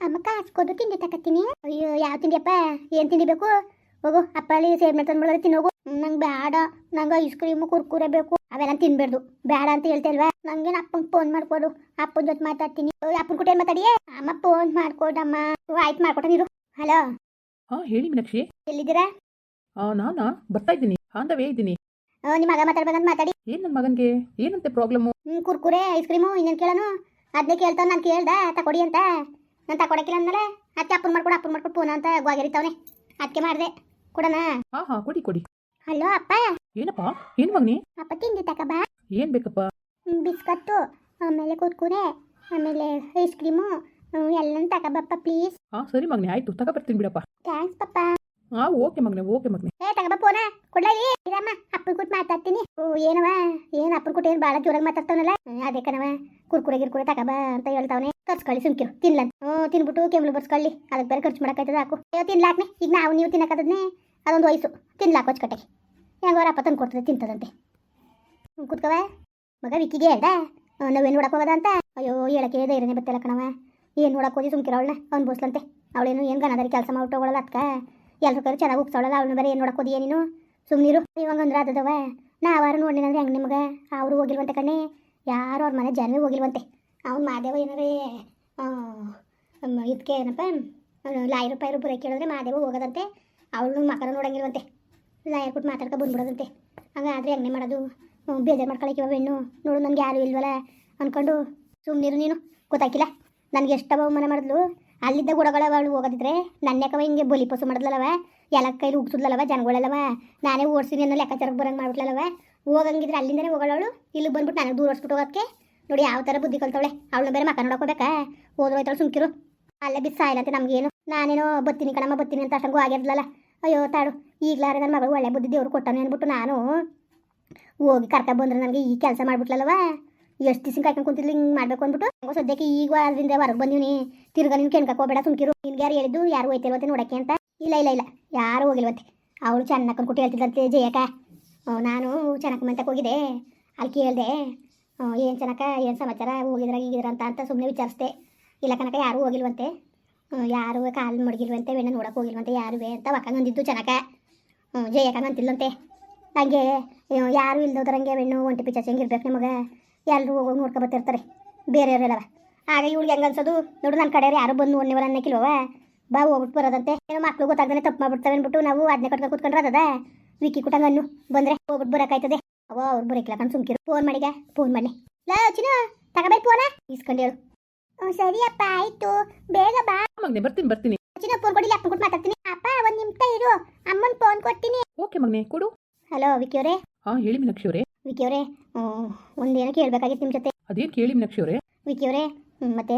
ಅಮ್ಮ ಕಾಸ್ಕೊಂಡು ತಿಂಡಿ ತಕತ್ತೀನಿ ಅಯ್ಯೋ ಯಾವ ತಿಂಡಿಯಪ್ಪ ಏನು ತಿಂಡಿ ಬೇಕು? ಹೋಗು ಅಲ್ಲಿ ಸೇರ್ ಮಾಡ್ತಾನೆ ಮಾಡೋದು ತಿನ್ನೋಗು. ನಂಗೆ ಬೇಡ ನಂಗೆ ಐಸ್ ಕ್ರೀಮ್ ಕುರ್ಕುರೆ ಬೇಕು. ಅವೆಲ್ಲ ತಿನ್ಬೇಡ್ದು. ಬೇಡ ಅಂತ ಹೇಳ್ತೇಲ್ವಾ ನಂಗೇನು ಅಪ್ಪಂಗೆ ಫೋನ್ ಮಾಡ್ಕೊಡು. ಅಪ್ಪನ ಜೊತೆ ಮಾತಾಡ್ತೀನಿ. ಅಪ್ಪನ ಕುಟೇ ಮಾತಾಡಿ ಅಮ್ಮ ಫೋನ್ ಮಾಡ್ಕೊಡಮ್ಮ. ಆಯ್ತು ಮಾಡ್ಕೊಟ್ಟ ನೀರು ಹಲೋ ಹಾ ಹೇಳಿ ಮೀನಾಕ್ಷಿ. ಎಲ್ಲಿದ್ದೀರಾ? ನಾನಾ? ಬರ್ತಾ ಇದ್ದೀನಿ. ಹಾಂದವೇ ಇದ್ದೀನಿ. ನಿಮ್ಮ ಮಗ ಮಾತಾಡ್ಬೇಕಂತ ಮಾತಾಡಿ. ಏನು ನನ್ನ ಮಗನಿಗೆ? ಏನಂತೆ ಪ್ರಾಬ್ಲಮ್ ಹ್ಮ್ ಕುರ್ಕುರೆ ಐಸ್ ಕ್ರೀಮು ಇನ್ನೇನು ಕೇಳನು? ಅದನ್ನೇ ಕೇಳ್ತಾವ ನಾನು ಕೇಳ್ದೆ. ತಕೊಡಿ ಅಂತ. ನಾನು ತಕೊಡಕ್ಕಿಲ್ಲ ಅಂದ್ರೆ ಅತ್ತೆ ಅಪ್ಪನ್ ಮಾಡ್ಕೊಡು ಅಪ್ಪನ್ ಮಾಡ್ಕೊಡು ಪೂನ ಅಂತ ಗೋಗಿರಿತಾವನೆ ಅದಕ್ಕೆ ಮಾಡಿದೆ. ಕೊಡೋಣ? ಹಾ ಹಾ ಕೊಡಿ ಕೊಡಿ. ಹಲೋ ಅಪ್ಪ. ಏನಪ್ಪ? ಏನು ಮಗ್ನಿ? ಅಪ್ಪ ತಿಂಡಿ ತಕ ಬಾ ಏನು ಬೇಕಪ್ಪ? ಬಿಸ್ಕತ್ತು ಆಮೇಲೆ ಕುರ್ಕುರೆ ಆಮೇಲೆ ಐಸ್ ಕ್ರೀಮು ಎಲ್ಲನೂ ಬಾಪ್ಪ ಪ್ಲೀಸ್. ಹಾ ಸರಿ ಮಗ್ನಿ ಆಯ್ತು. ತಗೋ ಬರ್ತೀನಿ ಬಿಡಪ್ಪ. ಥ್ಯಾಂಕ್ಸ್ ಪಪ್ಪ. ಹಾಂ, ಓಕೆ ಮಗನೆ ಓಕೆ ಮಗನೆ. ಏ ತಗಬ ಫೋನ ಕೊಡ್ಲರಿ ಇರಮ್ಮ, ಅಪ್ಪನ ಕೊಟ್ಟು ಮಾತಾಡ್ತೀನಿ. ಓ, ಏನವ? ಏನು ಅಪ್ಪನ ಕೂಟ ಏನು ಬಾಳ ಜೋರಾಗಿ ಮಾತಾಡ್ತಾವನಲ್ಲ? ಅದೇ ಕುರ್ಕುರೆ, ಗಿರ್ಕುರೆ ತಗಬ ಅಂತ ಹೇಳ್ತಾವನೆ. ಖರ್ಚ್ಕೊಳ್ಳಿ ಸುಮ್ಕಿರು. ತಿನ್ಲಂತ ಹ್ಞೂ ತಿನ್ಬಿಟ್ಟು ಕೆಮ್ಲು ಬರ್ಸ್ಕೊಳ್ಳಿ. ಅದಕ್ಕೆ ಬೇರೆ ಖರ್ಚು ಮಾಡಕ್ಕಾಯ್ತದ ಹಾಕು. ಅಯ್ಯೋ, ತಿನ್ಲಾಕ್ನೆ. ಈಗ ನಾವು ನೀವು ತಿನ್ನಕದನ್ನೇ ಅದೊಂದು ವಯಸ್ಸು. ತಿನ್ಲಾಕು ಹೊಚ್ಕಟ್ಟೆಗೆ ಹೆಂಗೋರ ಅಪ್ಪ ತಂದು ಕೊಡ್ತದೆ ತಿಂತದಂತೆ. ಕುತ್ಕವ ಮಗ ವಿಕ್ಕಿಗೆ ಹೇಳ್ದ. ನಾವೇನು ನೋಡಕ್ ಹೋಗದ ಅಂತ? ಅಯ್ಯೋ, ಹೇಳಕ್ಕೆ ಧೈರ್ಯನೇ ಬತ್ತಲ್ಲ ಕಣವ. ಏನು ನೋಡಕ್ ಹೋಗಿ ಸುಮ್ಕಿರ ಅವಳನ್ನ? ಅವ್ನು ಬೋಸ್ಲಂತೆ. ಅವಳೇನು ಏನು ಗನದಾರಿ ಕೆಲಸ ಮಾಡ್ಬಿಟ್ಟು ಹೋಗಲ್ಲ ಎಲ್ರ ಕರು ಚೆನ್ನಾಗಿ ಉಗ್ಸೋಳಲ್ಲ ಅವ್ನು ಬರೀ ಏನು ಸುಮ್ಮನೆ ಇರು. ನೀನು ಸುಮ್ಮನಿರು ಅದವ. ಅದದವ ಅವರು ನೋಡಿನಂದ್ರೆ ಹೆಂಗೆ ನಿಮ್ಗೆ? ಅವರು ಹೋಗಿಲ್ವಂತೆ ಕಣ್ಣೆ ಯಾರು ಅವ್ರ ಮನೆ ಜನವೇ ಹೋಗಿಲ್ವಂತೆ ಅವ್ನು ಮಾದೇವ ಏನಾರೇ ಇದಕ್ಕೆ ಏನಪ್ಪ? ಲಾಯಿ ರೂಪಾಯಿ ಬುರ ಕೇಳಿದ್ರೆ ಮಾದೇವ ಹೋಗೋದಂತೆ. ಅವಳು ಮಕ್ಕಳು ನೋಡಂಗಿಲ್ವಂತೆ. ಲಾಯರ್ ಕೊಟ್ಟು ಮಾತಾಡ್ಕೊ ಬಂದ್ಬಿಡೋದಂತೆ. ಹಂಗಾದ್ರೆ ಹೆಂಗೆ ಮಾಡೋದು? ಬೇಜಾರು ಮಾಡ್ಕೊಳಕ್ಕೆ ಇವ ಹೆಣ್ಣು. ನೋಡು, ನನಗೆ ಯಾರು ಇಲ್ವಲ್ಲ? ಅಂದ್ಕೊಂಡು ಸುಮ್ಮನಿರು ನೀನು. ಗೊತ್ತಾಕಿಲ್ಲ ನನಗೆ ಎಷ್ಟು ಅವಮಾನ ಮಾಡಿದ್ಲು? ಅಲ್ಲಿದ್ದ ಗುಡಗಳ ಅವಳು ಹೋಗೋದಿದ್ರೆ ನನ್ನೆಕವ ಹಿಂಗೆ ಬಲಿ ಪಸು ಮಾಡಿದ್ಲವ ಎಲ್ಲ ಕೈಲಿ ಉಗ್ಸುದ್ಲವ ಜನಗಳೆಲ್ಲವ? ನಾನೇ ಓಡಿಸಿನಿ ಅನ್ನೋ ಲೆಕ್ಕಾಚಾರಕ್ಕೆ ಬರಂಗೆ ಮಾಡ್ಬಿಟ್ಲವ ಹೋಗಂಗಿದ್ರೆ ಅಲ್ಲಿಂದನೇ ಹೋಗಳವಳು? ಇಲ್ಲಿ ಬಂದ್ಬಿಟ್ಟು ನನಗೆ ದೂರ ಓಡಿಸ್ಬಿಟ್ಟು ಹೋಗೋಕ್ಕೆ ನೋಡಿ ಯಾವ ಥರ ಬುದ್ಧಿ ಕಲ್ತವಳೆ. ಅವಳನ್ನ ಬೇರೆ ಮಕ್ಕ ನೋಡಕೋಬೇಕಾ? ಹೋದ್ರೆ ಹೋಯ್ತಾಳೆ ಸುಮ್ಕಿರು. ಅಲ್ಲೇ ಬಿದ್ದು ಸಾಯಿಲಂತೆ ನಮಗೇನು. ನಾನೇನೋ ಬತ್ತೀನಿ ಕಣಮ್ಮ, ಬತ್ತೀನಿ ಅಂತ ಅಷ್ಟಂಗೂ ಆಗಿರ್ಲಲ್ಲ ಅಯ್ಯೋ, ತಾಡು. ಈಗಲಾರೆ ನನ್ನ ಮಗಳು ಒಳ್ಳೆ ಬುದ್ಧಿ ದೇವ್ರು ಕೊಟ್ಟಾನೆ ಅಂದ್ಬಿಟ್ಟು ನಾನು ಹೋಗಿ ಕರ್ಕ ಬಂದ್ರೆ ನನಗೆ ಈ ಕೆಲಸ ಮಾಡ್ಬಿಟ್ಲಲ್ಲವ? ಎಷ್ಟು ದಿವಸ ಕಾಯ್ಕೊಂಡು ಕುಂತಿದ್ಲು ಹಿಂಗೆ ಮಾಡ್ಬೇಕು ಅಂದ್ಬಿಟ್ಟು ಸದ್ಯಕ್ಕೆ ಈಗ ಅದರಿಂದ ಹೊರಗೆ ಬಂದೀನಿ ತಿರ್ಗಾ ನಿನ್ ಕೆಣ್ಕಕ್ಕೆ ಹೋಗ್ಬೇಡ ಸುಮ್ಕಿರು. ನಿನ್ಗೆ ಯಾರು ಹೇಳಿದ್ದು, ಯಾರು ಹೋಯ್ತಿಲ್ವಂತೆ ನೋಡಕ್ಕೆ ಅಂತ. ಇಲ್ಲ ಇಲ್ಲ ಇಲ್ಲ. ಯಾರು ಹೋಗಿಲ್ವತ್ತೆ ಅವಳು ಚೆನ್ನಾಗಿ ಕೊಟ್ಟು ಹೇಳ್ತಿದ್ದಂತೆ ಜಯಕ ನಾನು ಚೆನ್ನಾಗಿ ಮಂತಕ್ಕೆ ಹೋಗಿದೆ ಅಲ್ಲಿ ಕೇಳಿದೆ ಏನು ಚೆನ್ನಕ ಏನು ಸಮಾಚಾರ, ಹೋಗಿದ್ರ ಈಗಿದ್ರ ಅಂತ ಅಂತ ಸುಮ್ಮನೆ ವಿಚಾರಿಸ್ದೆ. ಇಲ್ಲ ಕನಕ ಯಾರೂ ಹೋಗಿಲ್ವಂತೆ. ಯಾರು ಕಾಲು ಮಡಗಿಲ್ವಂತೆ ಬೆಣ್ಣೆ ನೋಡಕ್ಕೆ ಹೋಗಿಲ್ವಂತೆ ಯಾರುವೆ ಅಂತ ಒಕ್ಕಂಗಂದಿದ್ದು ಜಯಕ್ಕ ಅಂತಿಲ್ಲಂತೆ. ಹಂಗೆ ಯಾರು ಇಲ್ದೋದ್ರಂಗೆ ಬೆಣ್ಣು ಒಂಟಿ ಪಿಚಾಚಿ ಹೆಂಗೆ ಇರ್ಬೇಕು ನಿಮಗೆ. ಎಲ್ಲರೂ ಹೋಗಿ ನೋಡ್ಕೊ ಬರ್ತಿರ್ತಾರೆ. ಬೇರೆಯವರೆಲ್ಲವ ಆಗ ಇವಳಿಗೆ ಹೆಂಗೆ ಅನ್ಸೋದು? ನೋಡು ನನ್ನ ಕಡೆಯವ್ರು ಯಾರು ಬಂದು ಒಂದೇವರ ಅನ್ನಕ್ಕಿಲ್ವ ಬಾ ಹೋಗ್ಬಿಟ್ಟು ಬರೋದಂತೆ. ಏನೋ ಮಕ್ಳು ಗೊತ್ತಾಗ್ದೇ ತಪ್ಪು ಮಾಡ್ಬಿಡ್ತವೆ ಅಂದ್ಬಿಟ್ಟು ನಾವು ಅದನ್ನೇ ಕಟ್ಕೊಂಡು ಕೂತ್ಕೊಂಡ್ರೆ ಅದದ ವಿಕ್ಕಿ ಕುಟಂಗ ಅನ್ನು. ಬಂದ್ರೆ ಹೋಗ್ಬಿಟ್ಟು ಬರೋಕ್ಕಾಯ್ತದೆ ಅವ ಅವ್ರು ಬರೋಕ್ಕಿಲ್ಲ ಕಣ್ ಸುಮ್ಕಿರು. ಫೋನ್ ಮಾಡಿಗ? ಫೋನ್ ಮಾಡಿ. ಲಾ ಚಿನ ತಗೋಬೇಕು ಫೋನ? ಇಸ್ಕೊಂಡು ಹೇಳು. ಹ್ಞೂ ಸರಿ ಅಪ್ಪ ಆಯ್ತು. ಬೇಗ ಬಾ. ಮಗ್ನೆ ಬರ್ತೀನಿ ಬರ್ತೀನಿ. ಚಿನ್ನ ಫೋನ್ ಕೊಡಿ ಅಪ್ಪನ ಕೊಟ್ಟು ಮಾತಾಡ್ತೀನಿ. ಅಪ್ಪ ಒಂದು ನಿಮಿಷ ಇರು. ಅಮ್ಮನ ಫೋನ್ ಕೊಡ್ತೀನಿ. ಓಕೆ ಮಗ್ನೆ ಕೊಡು. ಹಲೋ ವಿಕಿ ಅವರೇ? ಹಾಂ ಹೇಳಿ ಮೀನಾಕ್ಷಿ ಅವರೇ. ವಿಕಿಯವ್ರೆ ಅವರೇ ಏನಕ್ಕೆ ಕೇಳಬೇಕಾಗಿತ್ತು ನಿಮ್ಮ ಜೊತೆ? ಅದೇ ಕೇಳಿ ಮೀನಾಕ್ಷಿ ಅವರೇ? ವಿಕ್ಕಿ ಅವರೇ ಮತ್ತೆ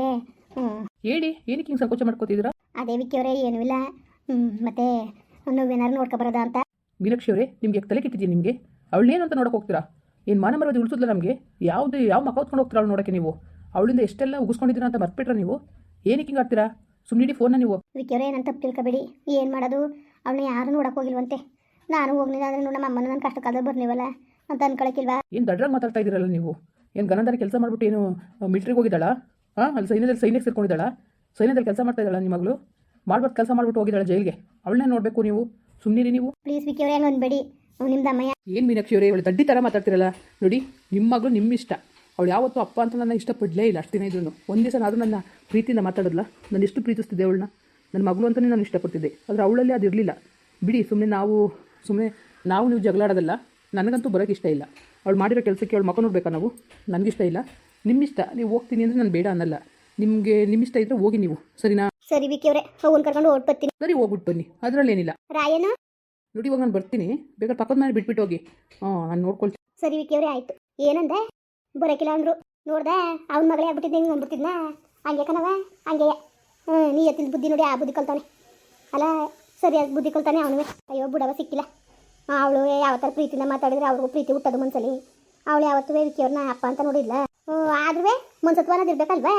ಹ್ಞೂ ಹೇಳಿ ಏನಕ್ಕೆ ಹಿಂಗ್ ಸಂಕೋಚ ಮಾಡ್ಕೋತಿದ್ದೀರಾ? ಅದೇ ವಿಕಿಯವ್ರೆ ಏನೂ ಇಲ್ಲ. ಹ್ಞೂ ಮತ್ತೆ ನೋಡ್ಕೊ ಬರೋದಾ ಅಂತ? ಮೀನಾಕ್ಷಿ ಅವರೇ ನಿಮ್ಗೆ ತಲೆ ಕೆಟ್ಟಿದ್ದೀನಿ ನಿಮಗೆ? ಅವಳೇನು ಅಂತ ನೋಡಕ್ ಹೋಗ್ತೀರಾ? ಏನು ಮಾನ ಮರವದಿ ಉಳಿಸಿದ್ಲ ನಮಗೆ? ಯಾವ್ದು ಯಾವ ಮಕ್ಕ ಹೊತ್ಕೊಂಡು ಹೋಗ್ತೀರಾ ಅವಳು ನೋಡೋಕ್ಕೆ ನೀವು? ಅವಳಿಂದ ಎಷ್ಟೆಲ್ಲ ಉಗಿಸ್ಕೊಂಡಿದ್ದೀರಾ ಅಂತ ಬರ್ಬಿಟ್ರ ನೀವು? ಏನಕ್ಕೆ ಹಿಂಗೆ ಆಡ್ತೀರಾ? ಸುಮ್ಮನೆ ಫೋನ್ನ ನೀವು. ವಿಕ್ಕಿ ಅವರೇ ನಾನು ತಪ್ಪು ತಿಳ್ಕೊಬೇಡಿ. ಏನು ಮಾಡೋದು? ಅವಳನ್ನ ಯಾರು ನೋಡಕ್ಕೆ ಹೋಗಿಲ್ವಂತೆ. ನಾನು ಹೋಗ್ಲಿಲ್ಲ ಅಂದ್ರೆ ನಮ್ಮ ಅಮ್ಮನ ನನ್ನ ಕಷ್ಟ ಕಾಲದಲ್ಲಿ ಬರ್ನಿವಲ್ಲ ಅಂತ ಅನ್ಕೊಳಕ್ಕಿಲ್ವಾ ಏನು ದಡ್ರಾಗಿ ಮಾತಾಡ್ತಾ ಇದ್ದೀರಲ್ಲ ನೀವು? ಏನು ಗನಂದರ ಕೆಲಸ ಮಾಡ್ಬಿಟ್ಟು ಏನು ಮಿಲ್ಟ್ರಿಗೆ ಹೋಗಿದ್ದಾಳ? ಹಾಂ ಅಲ್ಲಿ ಸೈನ್ಯದಲ್ಲಿ ಸೈನ್ಯಕ್ಕೆ ಸೇರ್ಕೊಂಡಿದ್ದಾಳ? ಸೈನ್ಯದಲ್ಲಿ ಕೆಲಸ ಮಾಡ್ತಾ ಇದ್ದಾಳ ನಿಮ್ಮ ಮಗಳು ಮಾಡ್ಬಾರ್ದು ಕೆಲಸ ಮಾಡ್ಬಿಟ್ಟು ಹೋಗಿದ್ದಾಳೆ ಜೈಲ್ಗೆ. ಅವಳನ್ನೇ ನೋಡಬೇಕು ನೀವು. ಸುಮ್ಮನಿರಿ ನೀವು. ಪ್ಲೀಸ್ ವಿಕ್ಕಿ ಅವರೇ ಹಂಗೆ ಅನ್ಬೇಡಿ. ನಿಮ್ದು ಅಮ್ಮಯ್ಯ ಏನು ಮೀನಾಕ್ಷಿ ಅವರೇ ಇವಳು ದಡ್ಡಿ ಥರ ಮಾತಾಡ್ತಿರಲ್ಲ. ನೋಡಿ ನಿಮ್ಮ ಮಗಳು ನಿಮ್ಮ ಇಷ್ಟ. ಅವಳು ಯಾವತ್ತೂ ಅಪ್ಪ ಅಂತ ನನ್ನ ಇಷ್ಟಪಡಲೇ ಇಲ್ಲ ಅಷ್ಟು ದಿನ ಇದ್ರು ಒಂದು ದಿವಸ ಆದರೂ ನನ್ನ ಪ್ರೀತಿಯಿಂದ ಮಾತಾಡೋಲ್ಲ ನಾನು ಎಷ್ಟು ಪ್ರೀತಿಸ್ತಿದ್ದೆ ಅವಳನ್ನ? ನನ್ನ ಮಗಳು ಅಂತಲೇ ನಾನು ಇಷ್ಟಪಡ್ತಿದ್ದೆ. ಆದರೆ ಅವಳಲ್ಲಿ ಅದು ಇರಲಿಲ್ಲ ಬಿಡಿ ಸುಮ್ಮನೆ ನಾವು ಸುಮ್ಮನೆ ನಾವು ನೀವು ಜಗಳಾಡೋದಲ್ಲ ನನಗಂತೂ ಬರೋಕ್ಕೆ ಇಷ್ಟ ಇಲ್ಲ. ಅವಳು ಮಾಡಿರೋ ಕೆಲಸಕ್ಕೆ ಅವಳು ಮಕ್ಕ ನೋಡ್ಬೇಕಾ ನಾವು? ನನಗಿಷ್ಟ ಇಲ್ಲ. ನಿಮ್ಮಿಷ್ಟ ನೀವು ಹೋಗ್ತೀನಿ ಅಂದರೆ ನಾನು ಬೇಡ ಅನ್ನಲ್ಲ. ನಿಮಗೆ ನಿಮ್ಮಿಷ್ಟ ಇದ್ದರೆ ಹೋಗಿ ನೀವು. ಸರಿನಾ? ಸರಿ ವಿಕಿ ಅವರೇ ಅವನ್ ಕರ್ಕೊಂಡು ಹೊರಟು ಬರ್ತೀನಿ. ಸರಿ ಹೋಗ್ಬಿಟ್ಟು ಬನ್ನಿ. ಅದರಲ್ಲೇನಿಲ್ಲ. ರಾಯನ ನೋಡಿ ಇವಾಗ ನಾನು ಬರ್ತೀನಿ. ಬೇಕಾದ್ರೆ ಪಕ್ಕದ ಮನೆ ಬಿಟ್ಬಿಟ್ಟು ಹೋಗಿ. ಹಾಂ ನಾನು ನೋಡ್ಕೊಳ್ತೀನಿ. ಸರಿ ವಿಕಿ ಅವರೇ ಆಯ್ತು. ಏನಂದೆ? ಬರೋಕಿಲ್ಲ ಅಂದರು. ನೋಡ್ದೆ ಅವ್ನ ಮಗಳೇ ಆಗ್ಬಿಟ್ಟಿದ್ದೆ ಹಿಂಗೆ ಅಂದ್ಬಿಟ್ಟಿದ್ನ ಹಂಗೆ ಕಣವ ಹಂಗೆಯ. ಹ್ಞೂ ನೀ ಎತ್ತಿದ ಬುದ್ಧಿ ನೋಡಿ ಆ ಬುದ್ಧಿ ಕಲ್ತಾನೆ ಅಲ್ಲ ಸರಿಯಾದ ಬುದ್ಧಿ ಕಲ್ತಾನೆ ಅವನು ಅಯ್ಯೋ, ಬುಡವ ಸಿಕ್ಕಿಲ್ಲ. ಅವಳು ಯಾವ ಥರ ಪ್ರೀತಿಯಿಂದ ಮಾತಾಡಿದ್ರೆ ಅವ್ರಿಗೂ ಪ್ರೀತಿ ಹುಟ್ಟೋದು ಮನ್ಸಲ್ಲಿ ಅವಳು ಯಾವತ್ತೂ ವಿಕಿಯವ್ರನ್ನ ಅಪ್ಪ ಅಂತ ನೋಡಿಲ್ಲ. ಆದ್ರೂ ಮನ್ಸತ್ವ ಅನ್ನೋದು ಇರ್ಬೇಕಲ್ವಾ?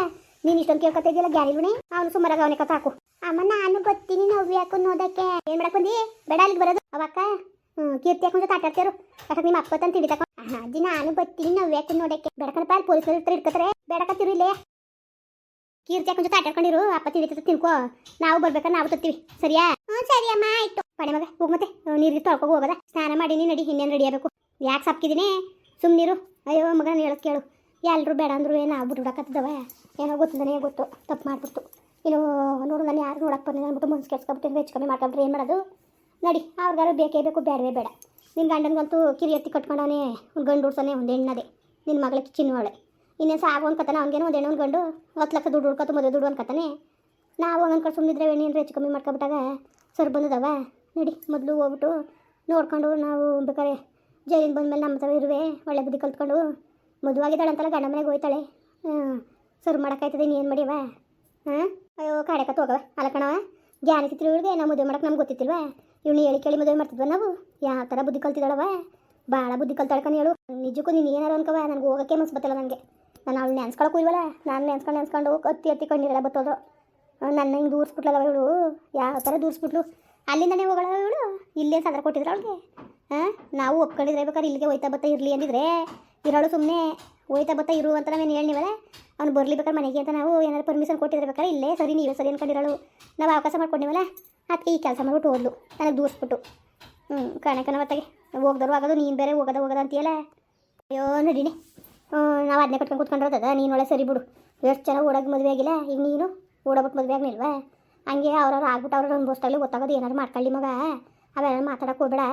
ನೀನು ಇಷ್ಟೊಂದು ಕೇಳ್ಕೊತಾ ಇದೆಯಲ್ಲ ಗ್ಯಾರಿಲ್ವಣಿ ಅವನು ಸುಮಾರಾಗ ಅವನೇ ಕಥ ಹಾಕು. ಅಮ್ಮ, ನಾನು ಬರ್ತೀನಿ ನವ್ಯಾಕು ನೋಡಕ್ಕೆ ಏನು ಮಾಡಕ್ ಬಂದಿ? ಬೇಡ ಅಲ್ಲಿಗೆ ಬರೋದು. ಅವಕ್ಕ ಕೀರ್ತಿ ಹಾಕೊಂಡು ತಾಟಾಡ್ತಾರು ಯಾಕಂದ್ರೆ ನಿಮ್ಮ ಅಪ್ಪ ತಂದು ತಿಳಿ ತಕೊ ಅಜ್ಜಿ, ನಾನು ಬರ್ತೀನಿ ನವ್ಯಾಕು ನೋಡಕ್ಕೆ ಬೇಡಕನಪ್ಪ ಅಲ್ಲಿ ಪೊಲೀಸರು ಇಟ್ಕೋತಾರೆ. ಬೇಡಕತ್ತಿರು ಇಲ್ಲೇ. ಕೀರ್ತಿ ಕೊಂಚ ತಾಟಾಡ್ಕೊಂಡಿರು ಅಪ್ಪ ತಿಂಡಿ ತಿನ್ಕೋ. ನಾವು ಬರ್ಬೇಕಾ ನಾವು ತತ್ತೀವಿ ಸರಿಯಾ? ಹ್ಞೂ ಸರಿ ಅಮ್ಮ ಆಯ್ತು. ಪಡೆ ಮಗ ಹೋಗ್ ಮತ್ತೆ. ನೀರಿಗೆ ತೊಳ್ಕೊ ಹೋಗದ. ಸ್ನಾನ ಮಾಡೀನಿ ನಡಿ ಇನ್ನೇನು ರೆಡಿ ಆಗಬೇಕು. ಯಾಕೆ ಸಾಪ್ಕಿದ್ದೀನಿ ಸುಮ್ಮನಿರು ಅಯ್ಯೋ ಮಗ ನಾನು ಹೇಳೋದು ಕೇಳು. ಎಲ್ಲರೂ ಬೇಡ ಅಂದ್ರು ಏನು ಆಗ್ಬಿಟ್ಟು ಬಿಟ್ಬಿಡಕತ್ತದವ ಏನೋ ಗೊತ್ತಿದ್ದಾನೆ ಗೊತ್ತು. ತಪ್ಪು ಮಾಡ್ಬಿಡ್ತು. ಇನ್ನು ನೋಡು ನಾನು ಯಾರು ನೋಡಕ್ಕೆ ಬಂದಿಲ್ಲ ಅಂದ್ಬಿಟ್ಟು ಮನ್ಸು ಕೆಲ್ಸ್ಕೊಬಿಟ್ಟು ಹೆಚ್ಚು ಕಮ್ಮಿ ಮಾಡ್ಕೊಂಡ್ರೆ ಏನು ಮಾಡೋದು? ನಡಿ ಅವ್ರಿಗಾರು ಬೇಕೇ ಬೇಕು ಬೇಡವೇ ಬೇಡ. ನಿನ್ನ ಗಂಡನಿಗಂತೂ ಕಿರಿಯತ್ತಿ ಕಟ್ಕೊಂಡವನೇ ಒಂದು ಗಂಡು ಹುಡ್ಸೋನೆ ಒಂದು ಹೆಣ್ಣದೆ. ನಿನ್ನ ಮಗಳಿಗೆ ಚಿನ್ನವಳೆ. ಇನ್ನೇನು ಸಾಗು ಅನ್ಕತಾನೆ? ಅವ್ನಿಗೇನೋ ಒಂದು ಹೆಣ್ಣು ಗಂಡು ಹತ್ತು ಲಕ್ಷ ದುಡ್ಡು ಹುಡ್ಕೊತು, ಮದುವೆ ದುಡ್ಡು ಅನ್ಕತಾನೆ. ನಾವು ಹಂಗನ್ಕೊಂಡು ಸುಮ್ಮನಿದ್ರೆ ಏನೇನು ಹೆಚ್ಚು ಕಮ್ಮಿ ಮಾಡ್ಕೊಬಿಟ್ಟಾಗ ಸರ್ ಬಂದದವ. ನಡಿ, ಮೊದಲು ಹೋಗ್ಬಿಟ್ಟು ನೋಡ್ಕೊಂಡು ನಾವು ಬೇಕಾರೆ ಜೈಲಿಂದ ಬಂದಮೇಲೆ ನಮ್ಮ ಹತ್ರ ಇರುವೆ, ಒಳ್ಳೆ ಬುದ್ಧಿ ಕಲ್ತ್ಕೊಂಡು ಮದುವಾಗಿದ್ದಾಳೆ ಅಂತಲ್ಲ ಗಂಡ ಮನೆಗೆ ಹೋಯ್ತಾಳೆ. ಸರ್ ಮಾಡೋಕ್ಕಾಯ್ತದೆ ಏನು ಮಾಡಿವ ಹಾಂ? ಅಯ್ಯೋ ಕಾಡಕತ್ತು ಹೋಗವ. ಅಲ್ಲ ಕಣವ, ಜ್ಞಾನ ಇವ್ರಿಗೆ, ನಾವು ಮದುವೆ ಮಾಡೋಕೆ ನಮ್ಗೆ ಗೊತ್ತಿತ್ತಿಲ್ವಾ? ಇವ್ನು ಹೇಳಿ ಕೇಳಿ ಮದುವೆ ಮಾಡ್ತಿದ್ವ ನಾವು. ಯಾವ ಥರ ಬುದ್ಧಿ ಕಲ್ತಿದ್ದಾಳವ? ಭಾಳ ಬುದ್ಧಿ ಕಲ್ತಾಳ್ಕೊಂಡು ಹೇಳು. ನಿಜಕ್ಕೂ ನೀನು ಏನಾರು ಅನ್ಕವ, ನನಗೆ ಹೋಗೋಕ್ಕೆ ಮನ್ಸು ಬತ್ತಲ್ಲ ನನಗೆ ನಾನು ಅವಳು ನೆನ್ಸ್ಕೊಳಕ್ಕೂ ಇಲ್ವಲ್ಲ? ನಾನು ನೆನ್ಸ್ಕೊಂಡು ನೆನ್ಸ್ಕೊಂಡು ಅತ್ತಿ ಅತ್ತಿ ಕಣ್ಣೀರೆಲ್ಲ ಬತ್ತೋದು ನನ್ನ ಹಿಂಗೆ ದೂರಿಸ್ಬಿಟ್ಲಲ್ಲ ಇವಳು? ಯಾವ ಥರ ದೂರಿಸ್ಬಿಟ್ಲು ಅಲ್ಲಿಂದನೇ ಹೋಗೋಳ ಇವಳು? ಇಲ್ಲೇ ಸದರ ಕೊಟ್ಟಿದ್ರು ಅವಳಿಗೆ? ಹಾಂ ನಾವು ಒಪ್ಕೊಂಡಿದ್ರೆ ಬೇಕಾದ್ರೆ ಇಲ್ಲಿಗೆ ಹೋಯ್ತಾ ಬತ್ತಾ ಇರಲಿ ಅಂದಿದ್ರೆ? ಇರೋಳು ಸುಮ್ಮನೆ ಹೋಯ್ತಾ ಬತ್ತಾ ಇರು ಅಂತ ನಾವೇನು ಹೇಳಿವಲ್ಲ ಅವ್ನು ಬರಲಿ ಬೇಕಾದ್ರೆ ಮನೆಗೆ ಅಂತ ನಾವು ಏನಾದ್ರು ಪರ್ಮಿಷನ್ ಕೊಟ್ಟಿದ್ರೆ ಬೇಕಾದ್ರೆ ಇಲ್ಲೇ ಸರಿ ನೀವು ಸರಿ ಅನ್ಕೊಂಡಿರೋಳು. ನಾವು ಅವಕಾಶ ಮಾಡ್ಕೊಂಡಿವಲ್ಲ ಅದಕ್ಕೆ ಈ ಕೆಲಸ ಮಾಡ್ಬಿಟ್ಟು ಹೋದ್ಲು. ನನಗೆ ದೂರಿಸ್ಬಿಟ್ಟು ಹ್ಞೂ ಕಣಕನ ಹೊತ್ತಾಗೆ ಹೋಗ್ದರು ಆಗೋದು, ನೀನು ಬೇರೆ ಹೋಗೋದ ಹೋಗೋದ ಅಂತೀಯಲ್ಲ? ಅಯ್ಯೋ, ನಡೀನಿ. ನಾವು ಅದನ್ನೇ ಕಟ್ಕೊಂಡು ಕೂತ್ಕೊಂಡಿರೋದದ ನೀನು ಒಳ್ಳೆ ಸರಿ ಬಿಡು. ಎಷ್ಟು ಚೆನ್ನಾಗಿ ಓಡೋಕೆ ಮದುವೆ ಆಗಿಲ್ಲ? ಈಗ ನೀನು ಓಡೋಬಿಟ್ಟು ಮದುವೆ ಆಗಲಿಲ್ವಾ? ಹಂಗೆ ಅವ್ರವ್ರು ಆಗ್ಬಿಟ್ಟು ಅವ್ರವ್ರು ಬೋಸ್ಟಲ್ಲಿ ಗೊತ್ತಾಗೋದು. ಏನಾರು ಮಾಡ್ಕೊಳ್ಳಿ ಮಗ. ಅವೆಲ್ಲ ಮಾತಾಡಕ್ಕೆ ಹೋಗ್ಬೇಡ.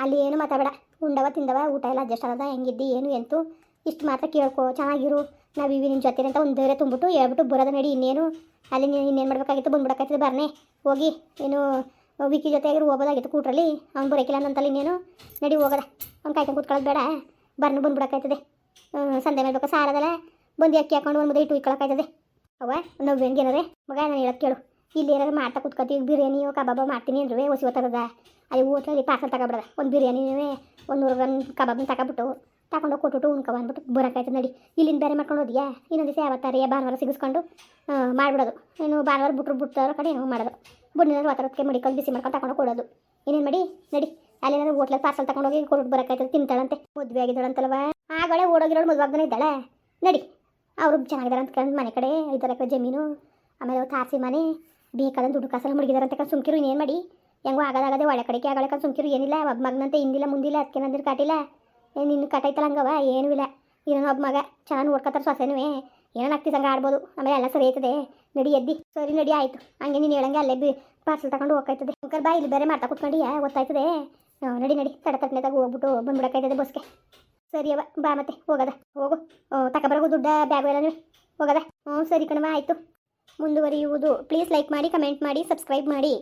ಅಲ್ಲಿ ಏನು ಮಾತಾಡಬೇಡ. ಉಂಡವ ತಿಂದವ, ಊಟ ಎಲ್ಲ ಅಡ್ಜಸ್ಟ್ ಆಗದ. ಹೆಂಗಿದ್ದಿ, ಏನು, ಎಂತು? ಇಷ್ಟು ಮಾತ್ರ ಕೇಳ್ಕೊ. ಚೆನ್ನಾಗಿರು. ನಾವು ಇವಿ ನಿಮ್ಮ ಜೊತೆ ಅಂತ ಒಂದು ಧೈರ್ಯ ತುಂಬಿಟ್ಟು ಹೇಳ್ಬಿಟ್ಟು ಬರೋದ ನಡಿ ಇನ್ನೇನು. ಅಲ್ಲಿ ನೀನು ಇನ್ನೇನು ಮಾಡ್ಬೇಕಾಗಿತ್ತು ಬಂದ್ಬಿಡಕ್ಕಾಯ್ತದೆ ಬರ್ನೆ. ಹೋಗಿ. ಏನು ವಿಕಿ ಜೊತೆಯಾಗಿರು ಹೋಗೋದಾಗಿತ್ತು ಕೂಟ್ರಲ್ಲಿ. ಅವ್ನು ಬರೋಕಿಲ್ಲ ಅಂತಲ್ಲಿ ಇನ್ನೇನು. ನಡಿ ಹೋಗೋದ. ಅವ್ನು ಕಾಯ್ಕೊಂಡು ಕೂತ್ಕೊಳ್ಳೋದು ಬೇಡ. ಬರ್ನು ಬಂದ್ಬಿಡಕ್ಕಾಯ್ತದೆ ಸಂತೆ ಮೇಲೆ ಸಾರದಲ್ಲ ಬಂದು ಅಕ್ಕಿ ಹಾಕೊಂಡು ಒಂದು ಮುದ್ದೆ ಇಟ್ಟು ಇಕ್ಕೊಳಕಾಯ್ತದೆ ಅವ ನವ್ವೇನ್ಗೆ ಏನಾರೆ ಮಗ, ನಾನು ಹೇಳಕ್ಕೆ ಕೇಳು. ಇಲ್ಲಿ ಏನಾದ್ರು ಮಾಡ್ತಾ ಬಿರಿಯಾನಿ ಬಿರಿಯಾನಿಯೋ ಕಬಾಬ ಮಾಡ್ತೀನಿ ಅಂದ್ರೆ ಹೊಸಿ ಹೊತ್ತದ ಅಲ್ಲಿ ಹೋಟ್ಲಲ್ಲಿ ಪಾರ್ಸಲ್ ತಗೊಬಿಡದ. ಒಂದು ಬಿರಿಯಾನಿನೇ ಒಂದು ನೂರು ಗ್ರಾಮ್ ಕಬಾಬ್ನ ತಗೊಬಿಟ್ಟು ತಗೊಂಡು ಕೊಟ್ಬಿಟ್ಟು ಉಣ್ಕೊ ಬಂದ್ಬಿಟ್ಟು ಬರೋಕಾಯ್ತದೆ ನಡಿ. ಇಲ್ಲಿಂದ ಬೇರೆ ಮಾಡ್ಕೊಂಡು ಹೋದ್ಯಾ? ಇನ್ನೊಂದು ದಿವಸ ಯಾವತ್ತಾರ ಭಾನುವಾರ ಸಿಗಿಸ್ಕೊಂಡು ಮಾಡಿಬಿಡೋದು. ಇನ್ನು ಭಾನುವಾರ ಬಿಟ್ರು ಬಿಡ್ತಾರೋ ಕಡೆ ಏನೋ ಮಾಡೋದು. ಬುಡ್ನಿನ ಒತ್ತರಕ್ಕೆ ಮಡಿಕೊಂಡು ಬಿಸಿ ಮಾಡ್ಕೊಂಡು ತಗೊಂಡು ಕೊಡೋದು. ಇನ್ನೇನು ಮಾಡಿ? ನಡಿ. ಅಲ್ಲೇನಾದ್ರು ಹೋಟ್ಲಲ್ಲಿ ಪಾರ್ಸಲ್ ತಗೊಂಡೋಗಿ ಕೊಟ್ಟು ಬರಕಾಯ್ತದೆ ತಿಂತಾಳಂತೆ. ಮದುವೆ ಆಗಿದ್ದಾಳಂತಲ್ವ? ಆಗಳೇ ಓಡೋಗಿರೋಳು ಮದುವಾಗ್ದಾನೆ ಇದ್ದಾಳೆ. ನಡಿ, ಅವರು ಚೆನ್ನಾಗಿದ್ದಾರೆ ಅಂತ ಕಂಡು ಮನೆ ಕಡೆ ಎಕರೆ ಜಮೀನು, ಆಮೇಲೆ ಅವ್ರು ತಾರಸಿ ಮನೆ ಬೇಕಾದಂತ ದುಡ್ಡು ಕಾಸೆಲ್ಲ ಅಂತ ಕಂಡು ಸುಮ್ಕಿರು, ಇನ್ನೇನು ಮಾಡಿ? ಹೆಂಗೋ ಆಗೋದಾಗದೆ ಒಳ್ಳೆ ಕಡೆಗೆ ಆಗಳೆ ಕಂಡು ಸುಮ್ಕಿರು, ಏನಿಲ್ಲ, ಒಬ್ಬ ಮಗನಂತೆ ಹಿಂದಿಲ್ಲ ಮುಂದಿಲ್ಲ ಅದಕ್ಕೆ ನಂದಿರು ಕಾಟಿಲ್ಲ. ನಿನ್ನ ಕಟ್ಟೈತಲ್ಲ ಹಂಗವ? ಏನೂ ಇಲ್ಲ. ಇನ್ನೊಂದು ಒಬ್ಬ ಮಗ, ಚೆನ್ನಾಗಿ ನೋಡ್ಕೊತಾರೆ ಸೊಸೆನೂ. ಏನೋ ಆಗ್ತಿ ಸಂಗ ಆಡ್ಬೋದು? ಆಮೇಲೆ ಎಲ್ಲ ಸರಿ ಆಯ್ತದೆ. ನಡಿ, ಎದ್ದಿ. ಸರಿ ನಡಿ, ಆಯಿತು. ಹಂಗೆ ನೀನು ಹೇಳಂಗೆ ಅಲ್ಲೇ ಬಿ ಪಾರ್ಸಲ್ ತಗೊಂಡು ಹೋಗ್ತಾಯ್ತದೆ ಅಂಕರ್ ಬಾ, ಇಲ್ಲಿ ಬೇರೆ ಮಾಡ್ತಾ ಕುತ್ಕೊಂಡು ಗೊತ್ತಾಯ್ತದೆ. ನಡಿ ನಡಿ. ತಡ ತಟ್ಟನೆದಾಗ ಹೋಗ್ಬಿಟ್ಟು ಬಂದ್ಬಿಡಕ್ಕಾಯ್ತದೆ ಬಸ್ಗೆ. ಸರಿ ಅವ ಬಾ ಮತ್ತೆ, ಹೋಗದ, ಹೋಗು. ತಗೊಬರೋಗು ದುಡ್ಡ ಬ್ಯಾಗು ಎಲ್ಲ ಹೋಗದ? ಹ್ಞೂ, ಸರಿ ಕಣವ ಆಯಿತು. ಮುಂದುವರಿಯುವುದು. ಪ್ಲೀಸ್ ಲೈಕ್ ಮಾಡಿ ಕಮೆಂಟ್ ಮಾಡಿ ಸಬ್ಸ್ಕ್ರೈಬ್ ಮಾಡಿ.